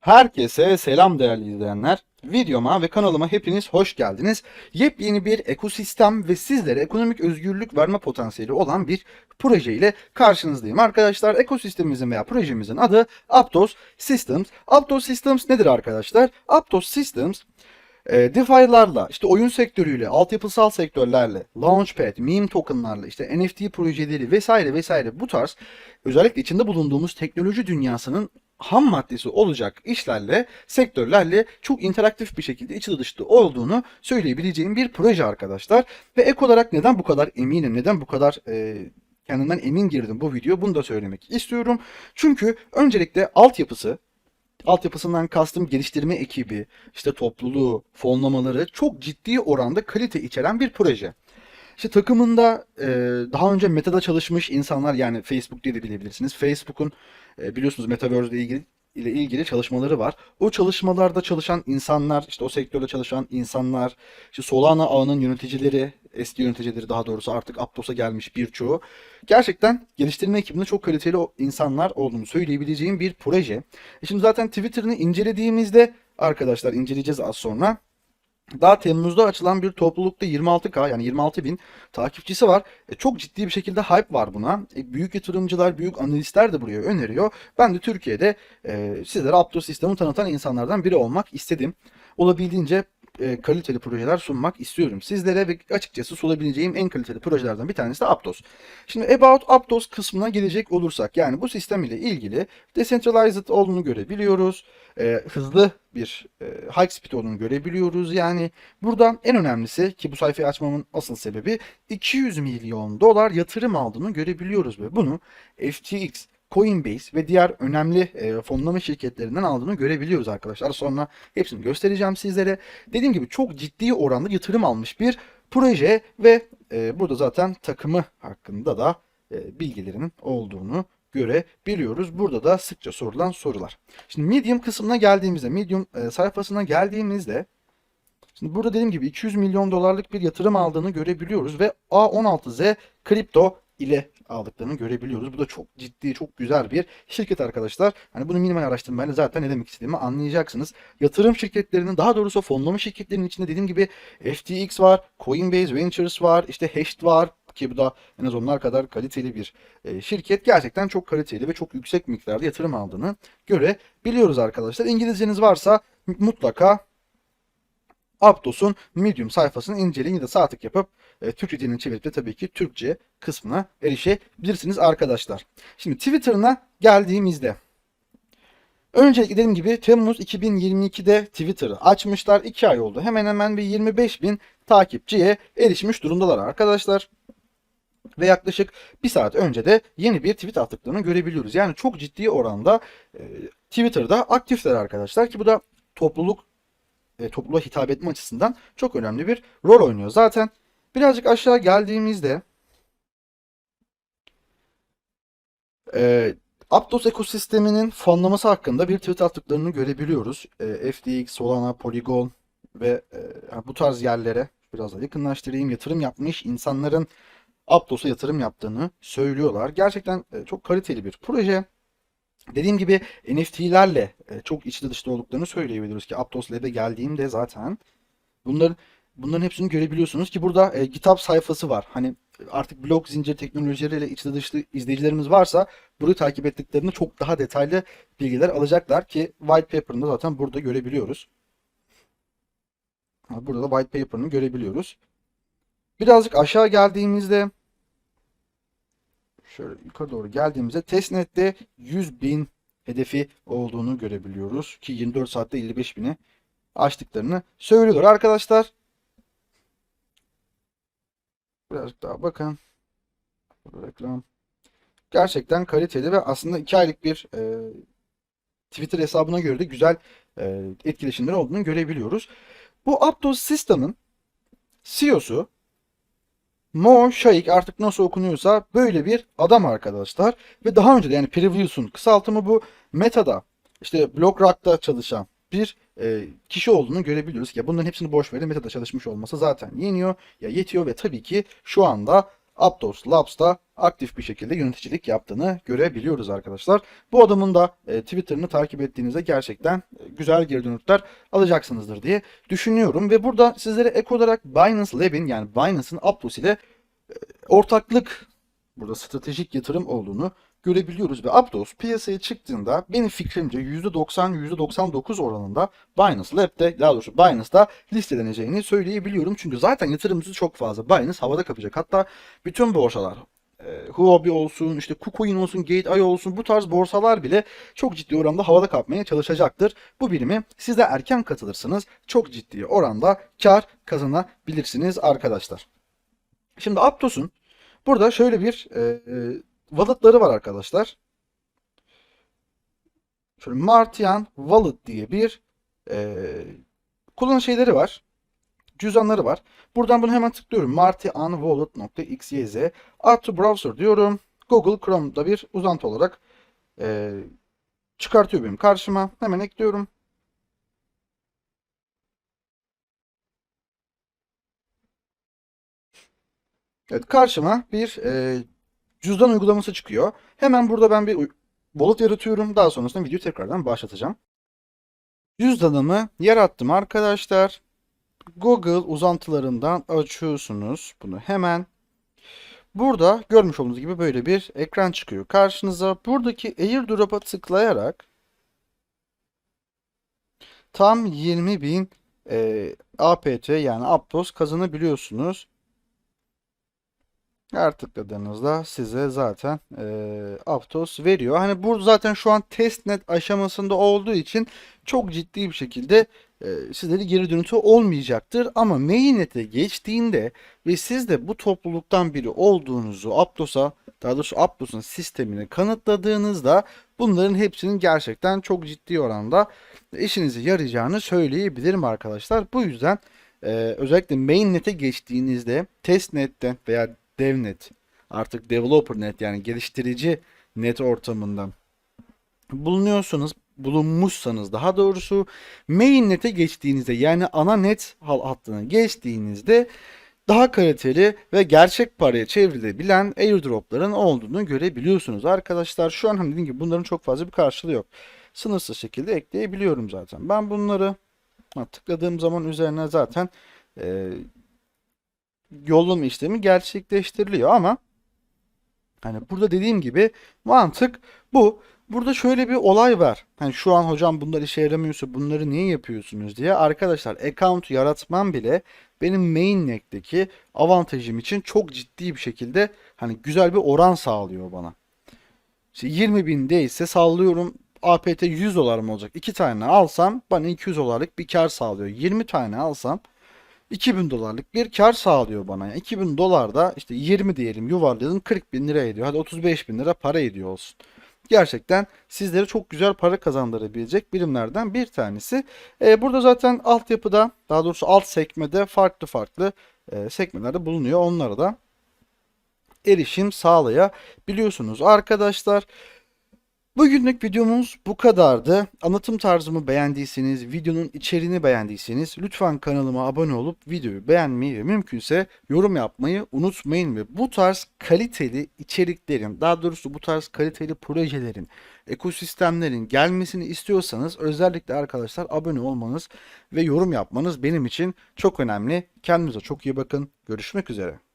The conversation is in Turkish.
Herkese selam değerli izleyenler. Videoma ve kanalıma hepiniz hoş geldiniz. Yepyeni bir ekosistem ve sizlere ekonomik özgürlük verme potansiyeli olan bir proje ile karşınızdayım. Arkadaşlar ekosistemimizin veya projemizin adı Aptos Systems. Aptos Systems nedir arkadaşlar? Aptos Systems e, DeFi'larla, işte oyun sektörüyle, altyapısal sektörlerle, Launchpad, meme tokenlarla, işte NFT projeleri vesaire vesaire bu tarz özellikle içinde bulunduğumuz teknoloji dünyasının ham maddesi olacak işlerle, sektörlerle çok interaktif bir şekilde içi dışta olduğunu söyleyebileceğim bir proje arkadaşlar. Ve ek olarak neden bu kadar eminim, neden bu kadar e, kendimden emin girdim bu video bunu da söylemek istiyorum. Çünkü öncelikle altyapısı, altyapısından kastım geliştirme ekibi, işte topluluğu, fonlamaları çok ciddi oranda kalite içeren bir proje. İşte takımında e, daha önce Meta'da çalışmış insanlar yani Facebook diye de bilebilirsiniz. Facebook'un e, biliyorsunuz Metaverse ile ilgili ile ilgili çalışmaları var. O çalışmalarda çalışan insanlar, işte o sektörde çalışan insanlar, işte Solana ağının yöneticileri, eski yöneticileri daha doğrusu artık Aptos'a gelmiş birçoğu. Gerçekten geliştirme ekibinde çok kaliteli insanlar olduğunu söyleyebileceğim bir proje. E şimdi zaten Twitter'ını incelediğimizde arkadaşlar inceleyeceğiz az sonra. Daha Temmuz'da açılan bir toplulukta 26K yani 26 bin takipçisi var. E, çok ciddi bir şekilde hype var buna. E, büyük yatırımcılar, büyük analistler de buraya öneriyor. Ben de Türkiye'de e, sizlere Aptos sistemi tanıtan insanlardan biri olmak istedim. Olabildiğince e, kaliteli projeler sunmak istiyorum sizlere ve açıkçası sunabileceğim en kaliteli projelerden bir tanesi de Aptos. Şimdi About Aptos kısmına gelecek olursak yani bu sistem ile ilgili decentralized olduğunu görebiliyoruz. E, hızlı bir e, high speed olduğunu görebiliyoruz. Yani buradan en önemlisi ki bu sayfayı açmamın asıl sebebi 200 milyon dolar yatırım aldığını görebiliyoruz ve bunu FTX Coinbase ve diğer önemli e, fonlama şirketlerinden aldığını görebiliyoruz arkadaşlar. Sonra hepsini göstereceğim sizlere. Dediğim gibi çok ciddi oranda yatırım almış bir proje ve e, burada zaten takımı hakkında da e, bilgilerin olduğunu görebiliyoruz. Burada da sıkça sorulan sorular. Şimdi Medium kısmına geldiğimizde, Medium e, sayfasına geldiğimizde Şimdi burada dediğim gibi 200 milyon dolarlık bir yatırım aldığını görebiliyoruz ve A16Z kripto ile aldıklarını görebiliyoruz. Bu da çok ciddi, çok güzel bir şirket arkadaşlar. Hani bunu minimal araştırmayla zaten ne demek istediğimi anlayacaksınız. Yatırım şirketlerinin, daha doğrusu fonlama şirketlerinin içinde dediğim gibi FTX var, Coinbase Ventures var, işte Hashed var ki bu da en az onlar kadar kaliteli bir e, şirket. Gerçekten çok kaliteli ve çok yüksek miktarda yatırım aldığını görebiliyoruz arkadaşlar. İngilizceniz varsa mutlaka Aptos'un Medium sayfasını inceleyin ya da sağ tık yapıp e, Türkçe dilini çevirip de tabii ki Türkçe kısmına erişebilirsiniz arkadaşlar. Şimdi Twitter'ına geldiğimizde Öncelikle dediğim gibi Temmuz 2022'de Twitter'ı açmışlar. 2 ay oldu. Hemen hemen bir 25 bin takipçiye erişmiş durumdalar arkadaşlar. Ve yaklaşık bir saat önce de yeni bir tweet attıklarını görebiliyoruz. Yani çok ciddi oranda e, Twitter'da aktifler arkadaşlar ki bu da topluluk e, topluluğa hitap etme açısından çok önemli bir rol oynuyor. Zaten birazcık aşağı geldiğimizde e, Aptos ekosisteminin fonlaması hakkında bir tweet attıklarını görebiliyoruz. E, FTX, Solana, Polygon ve e, bu tarz yerlere biraz da yakınlaştırayım. Yatırım yapmış insanların Aptos'a yatırım yaptığını söylüyorlar. Gerçekten e, çok kaliteli bir proje. Dediğim gibi NFT'lerle e, çok içli dışta olduklarını söyleyebiliriz ki Aptos Lab'e geldiğimde zaten bunların bunların hepsini görebiliyorsunuz ki burada e, GitHub sayfası var. Hani artık blok zincir teknolojileriyle içli dışlı izleyicilerimiz varsa burayı takip ettiklerini çok daha detaylı bilgiler alacaklar ki white paper'ını zaten burada görebiliyoruz. Burada da white paper'ını görebiliyoruz. Birazcık aşağı geldiğimizde şöyle yukarı doğru geldiğimizde testnet'te 100 bin hedefi olduğunu görebiliyoruz. Ki 24 saatte 55 bini açtıklarını söylüyorlar arkadaşlar. Birazcık daha bakın. Reklam. Gerçekten kaliteli ve aslında 2 aylık bir e, Twitter hesabına göre de güzel e, etkileşimleri olduğunu görebiliyoruz. Bu Aptos System'ın CEO'su Mo Shaikh artık nasıl okunuyorsa böyle bir adam arkadaşlar. Ve daha önce de yani Previews'un kısaltımı bu Meta'da işte BlockRock'ta çalışan bir e, kişi olduğunu görebiliyoruz. Ya bunların hepsini boş verin Meta'da çalışmış olması zaten yeniyor ya yetiyor ve tabii ki şu anda Aptos Labs'ta aktif bir şekilde yöneticilik yaptığını görebiliyoruz arkadaşlar. Bu adamın da e, Twitter'ını takip ettiğinizde gerçekten e, güzel geri dönütler alacaksınızdır diye düşünüyorum. Ve burada sizlere ek olarak Binance Lab'in yani Binance'ın Aptos ile e, ortaklık burada stratejik yatırım olduğunu görebiliyoruz ve Aptos piyasaya çıktığında benim fikrimce %90 %99 oranında Binance Lab'de daha doğrusu Binance'da listeleneceğini söyleyebiliyorum. Çünkü zaten yatırımcısı çok fazla. Binance havada kapacak. Hatta bütün borsalar e, Huobi olsun, işte KuCoin olsun, Gate.io olsun bu tarz borsalar bile çok ciddi oranda havada kapmaya çalışacaktır. Bu birimi siz de erken katılırsanız çok ciddi oranda kar kazanabilirsiniz arkadaşlar. Şimdi Aptos'un burada şöyle bir e, e, wallet'ları var arkadaşlar. Şöyle Martian Wallet diye bir e, kullanım şeyleri var. Cüzdanları var. Buradan bunu hemen tıklıyorum. martianwallet.xyz Add to browser diyorum. Google Chrome'da bir uzantı olarak e, çıkartıyor benim karşıma. Hemen ekliyorum. Evet karşıma bir e, cüzdan uygulaması çıkıyor. Hemen burada ben bir wallet yaratıyorum. Daha sonrasında videoyu tekrardan başlatacağım. Cüzdanımı yarattım arkadaşlar. Google uzantılarından açıyorsunuz bunu hemen. Burada görmüş olduğunuz gibi böyle bir ekran çıkıyor karşınıza. Buradaki AirDrop'a tıklayarak tam 20.000 e, APT yani Aptos kazanabiliyorsunuz. Her tıkladığınızda size zaten e, Aptos veriyor. Hani bu zaten şu an testnet aşamasında olduğu için çok ciddi bir şekilde e, sizlere geri dönütü olmayacaktır. Ama mainnet'e geçtiğinde ve siz de bu topluluktan biri olduğunuzu Aptos'a daha doğrusu Aptos'un sistemini kanıtladığınızda bunların hepsinin gerçekten çok ciddi oranda işinize yarayacağını söyleyebilirim arkadaşlar. Bu yüzden e, özellikle mainnet'e geçtiğinizde testnet'ten veya devnet artık developer net yani geliştirici net ortamından bulunuyorsanız bulunmuşsanız daha doğrusu mainnet'e geçtiğinizde yani ana net hattına geçtiğinizde daha kaliteli ve gerçek paraya çevrilebilen airdropların olduğunu görebiliyorsunuz arkadaşlar. Şu an hani dediğim gibi bunların çok fazla bir karşılığı yok. Sınırsız şekilde ekleyebiliyorum zaten. Ben bunları tıkladığım zaman üzerine zaten e, yollama işlemi gerçekleştiriliyor ama hani burada dediğim gibi mantık bu. Burada şöyle bir olay var. Hani şu an hocam bunlar işe yaramıyorsa bunları niye yapıyorsunuz diye. Arkadaşlar account yaratmam bile benim mainnet'teki avantajım için çok ciddi bir şekilde hani güzel bir oran sağlıyor bana. İşte 20 bin değilse sallıyorum APT 100 dolar mı olacak? 2 tane alsam bana 200 dolarlık bir kar sağlıyor. 20 tane alsam 2000 dolarlık bir kar sağlıyor bana. Yani 2000 dolar da işte 20 diyelim yuvarlayalım 40 bin lira ediyor. Hadi 35 bin lira para ediyor olsun. Gerçekten sizlere çok güzel para kazandırabilecek birimlerden bir tanesi. Ee, burada zaten altyapıda daha doğrusu alt sekmede farklı farklı e, sekmelerde bulunuyor. Onlara da erişim sağlayabiliyorsunuz arkadaşlar. Bugünlük videomuz bu kadardı. Anlatım tarzımı beğendiyseniz, videonun içeriğini beğendiyseniz lütfen kanalıma abone olup videoyu beğenmeyi ve mümkünse yorum yapmayı unutmayın ve bu tarz kaliteli içeriklerin, daha doğrusu bu tarz kaliteli projelerin, ekosistemlerin gelmesini istiyorsanız özellikle arkadaşlar abone olmanız ve yorum yapmanız benim için çok önemli. Kendinize çok iyi bakın. Görüşmek üzere.